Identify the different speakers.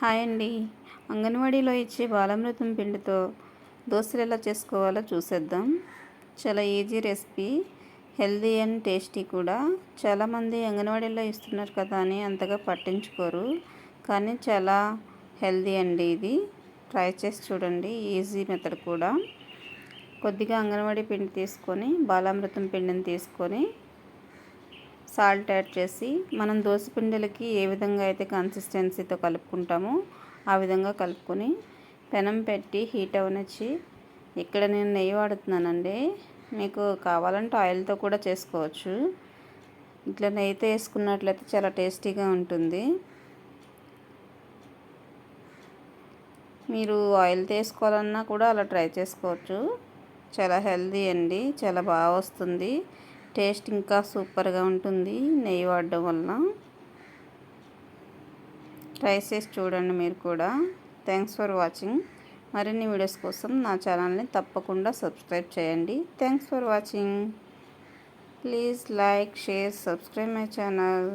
Speaker 1: Hi అండి అంగన్వాడీలో ఇచ్చే బాలామృతం పిండితో దోశలు ఎలా చేసుకోవాలో చూసేద్దాం. చాలా easy recipe healthy and tasty కూడా. చాలామంది అంగన్వాడీలో ఇస్తున్నారు కదా అని అంతగా పట్టించుకోరు. కానీ చాలా హెల్దీ అండి ఇది. ట్రై చేసి చూడండి ఈజీ మెథడ్ కూడా. కొద్దిగా అంగన్వాడీ పిండి తీసుకొని బాలామృతం పిండిని తీసుకొని సాల్ట్ యాడ్ చేసి మనం దోశపిండలకి ఏ విధంగా అయితే కన్సిస్టెన్సీతో కలుపుకుంటామో ఆ విధంగా కలుపుకొని పెనం పెట్టి హీట్ అవనిచ్చి ఇక్కడ నేను నెయ్యి వాడుతున్నానండి మీకు కావాలంటే ఆయిల్తో కూడా చేసుకోవచ్చు. ఇట్లా నెయ్యితో వేసుకున్నట్లయితే చాలా టేస్టీగా ఉంటుంది. మీరు ఆయిల్ తీసుకోవాలన్నా కూడా అలా ట్రై చేసుకోవచ్చు. చాలా హెల్దీ అండి చాలా బాగా వస్తుంది. టేస్ట్ ఇంకా సూపర్గా ఉంటుంది. నెయ్యి వాడడం వలన ట్రై చేసి చూడండి మీరు కూడా. థ్యాంక్స్ ఫర్ వాచింగ్ మరిన్ని వీడియోస్ కోసం నా ఛానల్ని తప్పకుండా సబ్స్క్రైబ్ చేయండి. Thanks for watching please like share subscribe my channel